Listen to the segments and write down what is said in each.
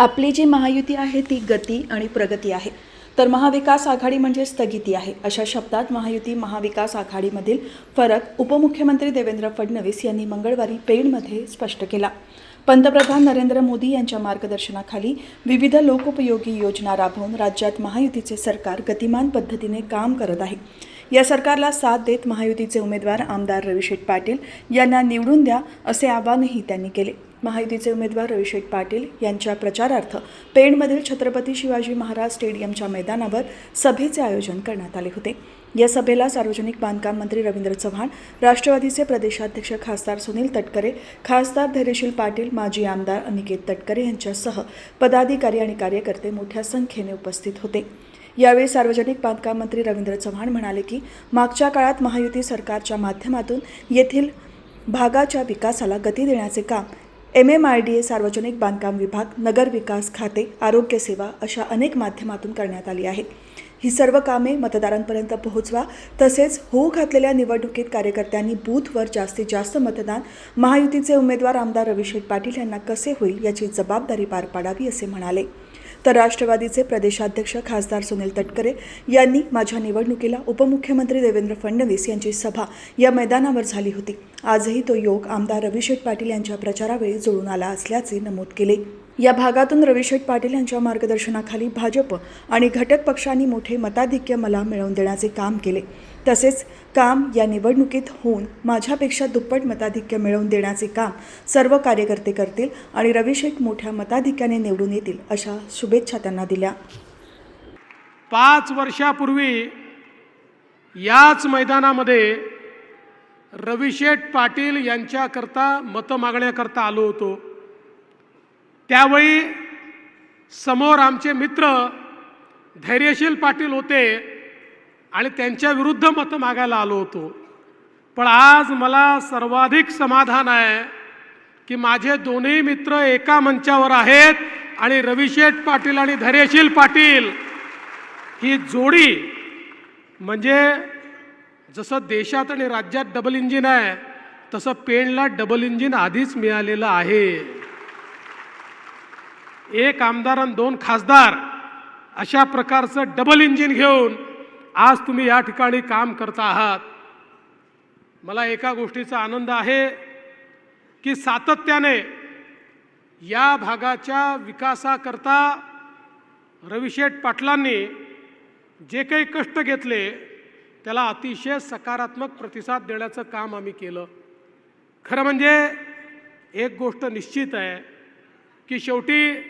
आपली जी महायुती आहे ती गती आणि प्रगती आहे. तर महाविकास आघाडी म्हणजे स्थगिती आहे. अशा शब्दात महायुती महाविकास आघाडीमधील फरक उपमुख्यमंत्री देवेंद्र फडणवीस यांनी मंगळवारी पेणमध्ये स्पष्ट केला. पंतप्रधान नरेंद्र मोदी यांच्या मार्गदर्शनाखाली विविध लोकोपयोगी योजना राबवून राज्यात महायुतीचे सरकार गतिमान पद्धतीने काम करत आहे. या सरकारला साथ देत महायुतीचे उमेदवार आमदार रविशेठ पाटील यांना निवडून द्या असे आवाहनही त्यांनी केले. महायुतीचे उमेदवार रविशेठ पाटील यांच्या प्रचारार्थ पेणमधील छत्रपती शिवाजी महाराज स्टेडियमच्या मैदानावर सभेचे आयोजन करण्यात आले होते. या सभेला सार्वजनिक बांधकाम मंत्री रवींद्र चव्हाण राष्ट्रवादीचे प्रदेशाध्यक्ष खासदार सुनील तटकरे खासदार धैर्यशील पाटील माजी आमदार अनिकेत तटकरे यांच्यासह पदाधिकारी आणि कार्यकर्ते मोठ्या संख्येने उपस्थित होते. यावेळी सार्वजनिक बांधकाम मंत्री रवींद्र चव्हाण म्हणाले की मागच्या काळात महायुती सरकारच्या माध्यमातून येथील भागाच्या विकासाला गती देण्याचे काम M M I D A सार्वजनिक बांधकाम विभाग नगर विकास खाते आरोग्य सेवा अशा अनेक माध्यमातून करण्यात आली आहे. ही सर्व कामे मतदारांपर्यंत पोहोचवा तसेच होऊ घातलेल्या निवडणुकीत कार्यकर्त्यांनी बूथवर जास्तीत जास्त मतदान महायुतीचे उमेदवार आमदार रविशेठ पाटील यांना कसे होईल याची जबाबदारी पार पाडावी असे म्हणाले. तर राष्ट्रवादीचे प्रदेशाध्यक्ष खासदार सुनील तटकरे यांनी माझ्या निवडणुकीला उपमुख्यमंत्री देवेंद्र फडणवीस यांची सभा या मैदानावर झाली होती. आजही तो योग आमदार रविशेठ पाटील यांच्या प्रचारावेळी जुळून आला असल्याचे नमूद केले. या भागातून रविशेठ पाटील यांच्या मार्गदर्शनाखाली भाजप आणि घटक पक्षांनी मोठे मताधिक्य मला मिळवून देण्याचे काम केले. तसेच काम या निवडणुकीत होऊन माझ्यापेक्षा दुप्पट मताधिक्य मिळवून देण्याचे काम सर्व कार्यकर्ते करतील आणि रविशेठ मोठ्या मताधिक्याने निवडून येतील अशा शुभेच्छा त्यांना दिल्या. पाच वर्षापूर्वी याच मैदानामध्ये रविशेठ पाटील यांच्याकरता मतं मागण्याकरता आलो होतो. त्यावेळी समोर आमचे मित्र धैर्यशील पाटील होते आणि त्यांच्या विरुद्ध मतं मागायला आलो होतो. पण आज मला सर्वाधिक समाधान आहे की माझे दोन्ही मित्र एका मंचावर आहेत आणि रविशेठ पाटील आणि धैर्यशील पाटील ही जोडी म्हणजे जसं देशात आणि राज्यात डबल इंजिन आहे तसं पेणला डबल इंजिन आधीच मिळालेलं आहे. एक आमदार आणि दोन खासदार अशा प्रकारचं डबल इंजिन घेऊन आज तुम्ही या ठिकाणी काम करता आहात. मला एका गोष्टीचा आनंद आहे की सातत्याने या भागाच्या विकासाकरता रविशेठ पाटलांनी जे काही कष्ट घेतले त्याला अतिशय सकारात्मक प्रतिसाद देण्याचं काम आम्ही केलं. खरं म्हणजे एक गोष्ट निश्चित आहे की शेवटी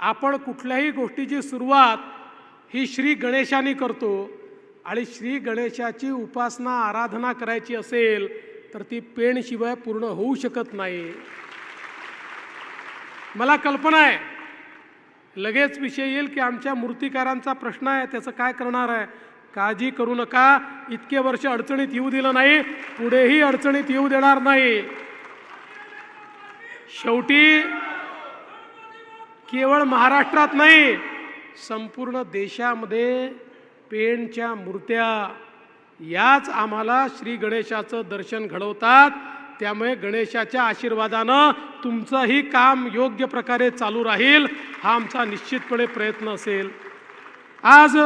आपण कुठल्याही गोष्टीची सुरुवात ही श्री गणेशाने करतो आणि श्री गणेशाची उपासना आराधना करायची असेल तर ती पेणशिवाय पूर्ण होऊ शकत नाही. मला कल्पना आहे लगेच विषय येईल की आमच्या मूर्तिकारांचा प्रश्न आहे त्याचं काय करणार आहे? काळजी करू नका इतके वर्ष अडचणीत येऊ दिलं नाही पुढेही अडचणीत येऊ देणार नाही. शेवटी केवळ महाराष्ट्रात नाही संपूर्ण देशामध्ये पेणच्या मूर्त्या याच आम्हाला श्री गणेशाचं दर्शन घडवतात. त्यामुळे गणेशाच्या आशीर्वादानं तुमचंही काम योग्य प्रकारे चालू राहील हा आमचा निश्चितपणे प्रयत्न असेल. आज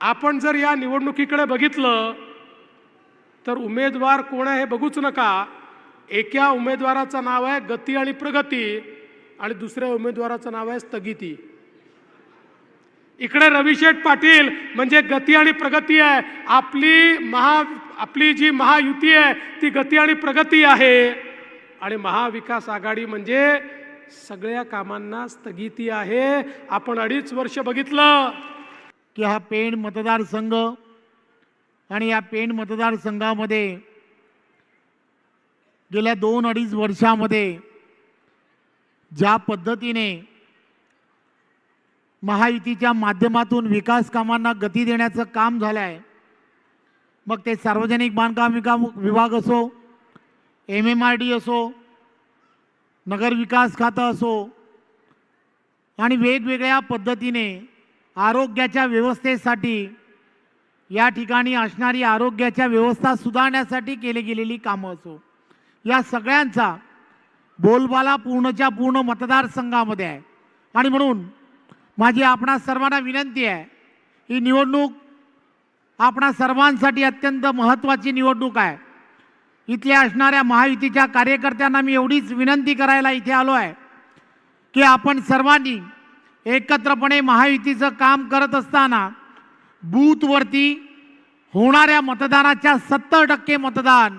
आपण जर या निवडणुकीकडे बघितलं तर उमेदवार कोण आहे हे बघूच नका. एका उमेदवाराचं नाव आहे गती आणि प्रगती. आणि दुसऱ्या उमेदवाराचं नाव आहे स्थगिती. इकडे रविशेठ पाटील म्हणजे गती आणि प्रगती आहे. आपली महा आपली जी महायुती आहे ती गती आणि प्रगती आहे. आणि महाविकास आघाडी म्हणजे सगळ्या कामांना स्थगिती आहे. आपण अडीच वर्ष बघितलं की हा पेण मतदारसंघ आणि या पेण मतदारसंघामध्ये गेल्या दोन अडीच वर्षामध्ये ज्या पद्धतीने महायुतीच्या माध्यमातून विकास कामांना गती देण्याचं काम झालं आहे मग ते सार्वजनिक बांधकाम विका- विभाग असो एम एम आर डी असो नगर विकास खातं असो आणि वेगवेगळ्या पद्धतीने आरोग्याच्या व्यवस्थेसाठी या ठिकाणी असणारी आरोग्याच्या व्यवस्था सुधारण्यासाठी केली गेलेली कामं असो. या सगळ्यांचा बोलबाला पूर्णच्या पूर्ण मतदारसंघामध्ये आहे. आणि म्हणून माझी आपणा सर्वांना विनंती आहे ही निवडणूक आपणा सर्वांसाठी अत्यंत महत्त्वाची निवडणूक आहे. इथल्या असणाऱ्या महायुतीच्या कार्यकर्त्यांना मी एवढीच विनंती करायला इथे आलो आहे की आपण सर्वांनी एकत्रपणे महायुतीचं काम करत असताना बूथवरती होणाऱ्या मतदानाच्या सत्तर टक्के मतदान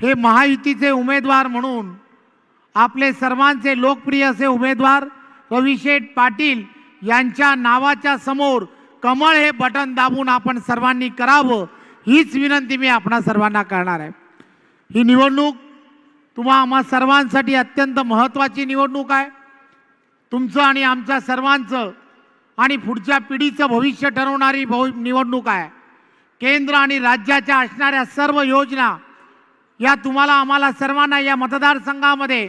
हे महायुतीचे उमेदवार म्हणून आपले सर्वांचे लोकप्रिय असे उमेदवार कविशेठ पाटील यांच्या नावाच्या समोर कमळ हे बटन दाबून आपण सर्वांनी करावं हीच विनंती मी आपणा सर्वांना करणार आहे. ही निवडणूक तुम्हा आम्हा सर्वांसाठी अत्यंत महत्त्वाची निवडणूक आहे. तुमचं आणि आमच्या सर्वांचं आणि पुढच्या पिढीचं भविष्य ठरवणारी भव निवडणूक आहे. केंद्र आणि राज्याच्या असणाऱ्या सर्व योजना या तुम्हाला आम्हाला सर्वांना या मतदारसंघामध्ये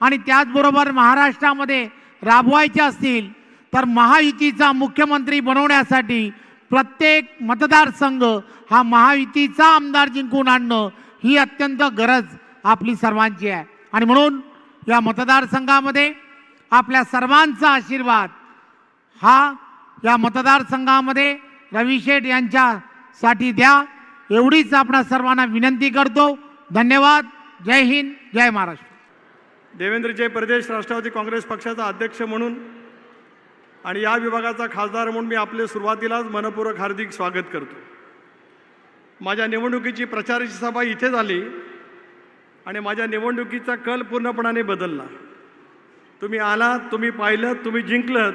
आणि त्याचबरोबर महाराष्ट्रामध्ये राबवायचे असतील तर महायुतीचा मुख्यमंत्री बनवण्यासाठी प्रत्येक मतदारसंघ हा महायुतीचा आमदार जिंकून आणणं ही अत्यंत गरज आपली सर्वांची आहे. आणि म्हणून या मतदारसंघामध्ये आपल्या सर्वांचा आशीर्वाद हा या मतदारसंघामध्ये रवी शेठ यांच्यासाठी द्या. एवढीच आपणा सर्वांना विनंती करतो. धन्यवाद. जय हिंद. जय महाराष्ट्र. देवेंद्रजय प्रदेश राष्ट्रवादी काँग्रेस पक्षाचा अध्यक्ष म्हणून आणि या विभागाचा खासदार म्हणून मी आपले सुरुवातीलाच मनपूर्वक हार्दिक स्वागत करतो. माझ्या निवडणुकीची प्रचाराची सभा इथे झाली आणि माझ्या निवडणुकीचा कल पूर्णपणाने बदलला. तुम्ही आलात तुम्ही पाहिलं तुम्ही जिंकलत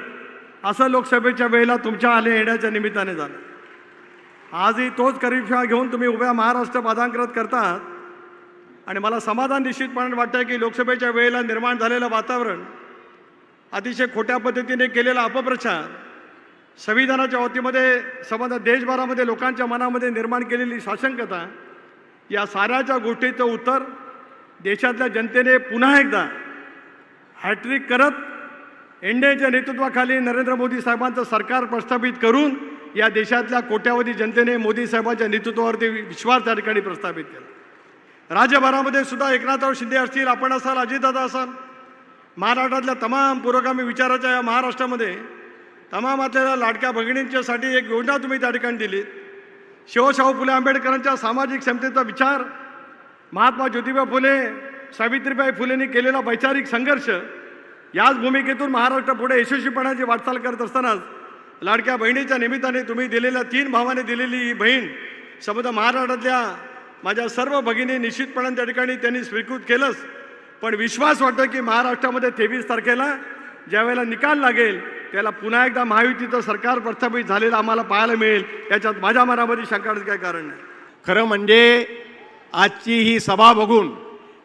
असं लोकसभेच्या वेळेला तुमच्या आले येण्याच्या निमित्ताने झालं. आजही तोच करीक्षा घेऊन तुम्ही उभ्या महाराष्ट्र बाधांकृत करतात आणि मला समाधान निश्चितपणे वाटतं की लोकसभेच्या वेळेला निर्माण झालेलं वातावरण अतिशय खोट्या पद्धतीने केलेला अपप्रचार संविधानाच्या वतीमध्ये समजा देशभरामध्ये लोकांच्या मनामध्ये निर्माण केलेली साशंकता या साऱ्याच्या गोष्टीचं उत्तर देशातल्या जनतेने पुन्हा एकदा हॅट्रिक करत एनडीएच्या नेतृत्वाखाली नरेंद्र मोदी साहेबांचं सरकार प्रस्थापित करून या देशातल्या कोट्यावधी जनतेने मोदी साहेबांच्या नेतृत्वावरती विश्वास त्या ठिकाणी प्रस्थापित केला. राज्यभरामध्ये सुद्धा एकनाथराव शिंदे असतील आपण असाल अजितदादा असाल महाराष्ट्रातल्या तमाम पुरोगामी विचाराच्या या महाराष्ट्रामध्ये तमाम आपल्याला लाडक्या भगिनींच्यासाठी एक योजना तुम्ही त्या ठिकाणी दिलीत. शिवशाहू फुले आंबेडकरांच्या सामाजिक क्षमतेचा विचार महात्मा ज्योतिबा फुले सावित्रीबाई फुलेंनी केलेला वैचारिक संघर्ष याच भूमिकेतून महाराष्ट्र पुढे यशस्वीपणाची वाटचाल करत असतानाच लाडक्या बहिणीच्या निमित्ताने तुम्ही दिलेल्या तीन भावाने दिलेली ही बहीण समजा महाराष्ट्रातल्या माझ्या सर्व भगिनी निश्चितपणाने त्या ठिकाणी त्यांनी स्वीकृत केलंच. पण विश्वास वाटतो की महाराष्ट्रामध्ये तेवीस तारखेला ज्यावेळेला निकाल लागेल त्याला पुन्हा एकदा महायुतीचं सरकार प्रस्थापित झालेलं आम्हाला पाहायला मिळेल. याच्यात माझ्या मनामध्ये शंकाचं काही कारण नाही. खरं म्हणजे आजची ही सभा बघून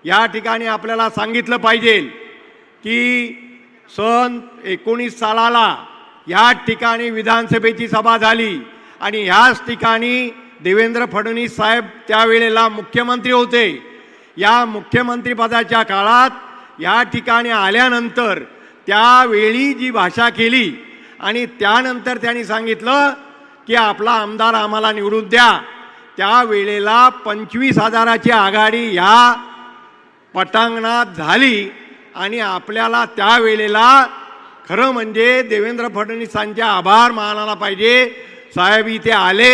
या ठिकाणी आपल्याला सांगितलं पाहिजे की सन एकोणीस सालाला या ठिकाणी विधानसभेची सभा झाली आणि ह्याच ठिकाणी देवेंद्र फडणवीस साहेब त्यावेळेला मुख्यमंत्री होते. या मुख्यमंत्रीपदाच्या काळात या ठिकाणी आल्यानंतर त्यावेळी जी भाषा केली आणि त्यानंतर त्यांनी सांगितलं की आपला आमदार आम्हाला निवडून द्या. त्यावेळेला पंचवीस हजाराची आघाडी ह्या पटांगणात झाली आणि आपल्याला त्यावेळेला खरं म्हणजे देवेंद्र फडणवीसांचे आभार मानायला पाहिजे. साहेब इथे आले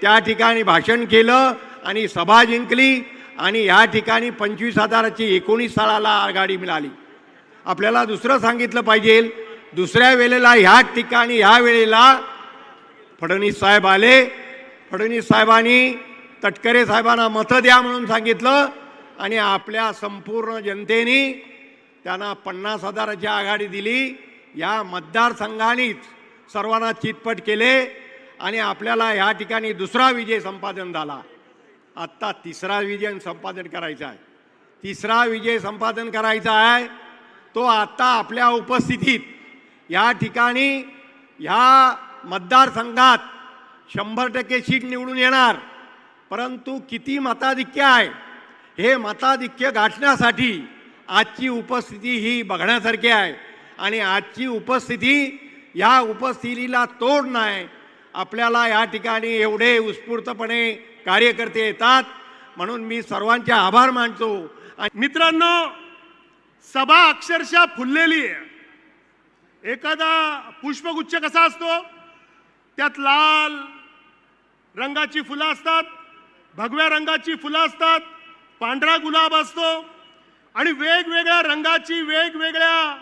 त्या ठिकाणी भाषण केलं आणि सभा जिंकली आणि या ठिकाणी पंचवीस हजाराची एकोणीस सालाला आघाडी मिळाली. आपल्याला दुसरं सांगितलं पाहिजे दुसऱ्या वेळेला ह्या ठिकाणी ह्या वेळेला फडणवीस साहेब आले. फडणवीस साहेबांनी तटकरे साहेबांना मतं द्या म्हणून सांगितलं आणि आपल्या संपूर्ण जनतेने त्यांना पन्नास हजाराची आघाडी दिली. या मतदारसंघानेच सर्वांना चितपट केले. आणि आपल्याला ह्या ठिकाणी दुसरा विजय संपादन झाला. आत्ता तिसरा विजय संपादन करायचा आहे. तिसरा विजय संपादन करायचा आहे. तो आत्ता आपल्या उपस्थितीत या ठिकाणी ह्या मतदारसंघात शंभर टक्के सीट निवडून येणार. परंतु किती मताधिक्य आहे? हे मताधिक्य गाठण्यासाठी आजची उपस्थिती ही बघण्यासारखी आहे. आणि आजची उपस्थिती या उपस्थितीला तोड नाही. आपल्याला या ठिकाणी एवढे उत्स्फूर्तपणे कार्यकर्ते येतात. म्हणून मी सर्वांचे आभार मानतो. आणि मित्रांनो सभा अक्षरशः फुललेली आहे. एखादा पुष्पगुच्छ कसा असतो? त्यात लाल रंगाची फुलं असतात भगव्या रंगाची फुलं असतात पांढरा गुलाब असतो आणि वेगवेगळ्या रंगाची वेगवेगळ्या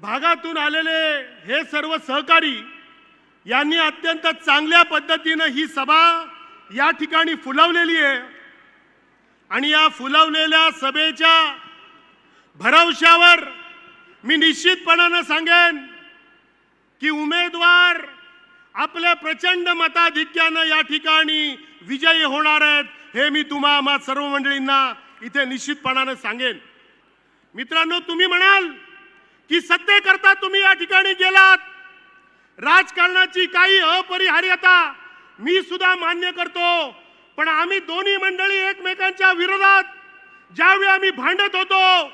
भागातून आलेले हे सर्व सहकारी यांनी अत्यंत चांगल्या पद्धतीनं ही सभा या ठिकाणी फुलवलेली आहे. आणि या फुलवलेल्या सभेच्या भरवशावर मी निश्चितपणानं सांगेन की उमेदवार आपल्या प्रचंड मताधिक्यानं या ठिकाणी विजयी होणार आहेत हे मी तुम्हा आम्हा सर्व मंडळींना इथे निश्चितपणानं सांगेन. मित्रांनो तुम्ही म्हणाल की सत्तेकरता तुम्ही या ठिकाणी गेलात. राजकारणाची काही अपरिहार्यता मी सुद्धा मान्य करतो. पण आम्ही दोन्ही मंडळी एकमेकांच्या विरोधात ज्यावेळी आम्ही भांडत होतो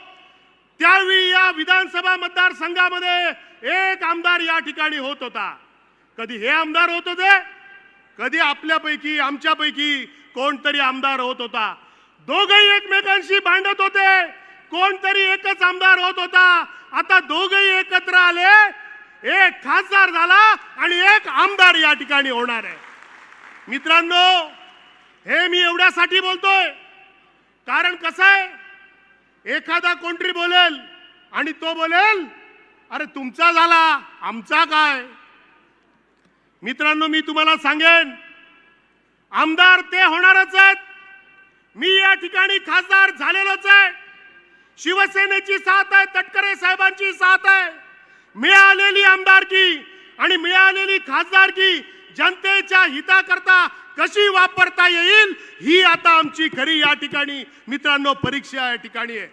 त्यावेळी या विधानसभा मतदारसंघामध्ये एक आमदार या ठिकाणी होत होता. कधी हे आमदार होत होते कधी आपल्यापैकी आमच्यापैकी कोणतरी आमदार होत होता. दोघही एकमेकांशी भांडत होते कोणतरी एकच आमदार होत होता. आता दोघही एकत्र आले एक खासदार झाला आणि एक आमदार या ठिकाणी होणार आहे. मित्रांनो हे मी एवढ्यासाठी बोलतोय कारण कसं आहे एखादा कोणतरी बोलेल आणि तो बोलेल अरे तुमचा झाला आमचा काय? मित्रांनो मी तुम्हाला सांगेन आमदार ते होणारच आहेत. मी या ठिकाणी खासदार झालेलोच आहे. शिवसेनेची साथ आहे तटकरे साहेबांची साथ आहे. मिळालेली आमदारकी आणि मिळालेली खासदारकी जनतेच्या हिताकरता कशी वापरता येईल ही आता आमची खरी या ठिकाणी. मित्रांनो परीक्षा या ठिकाणी आहे.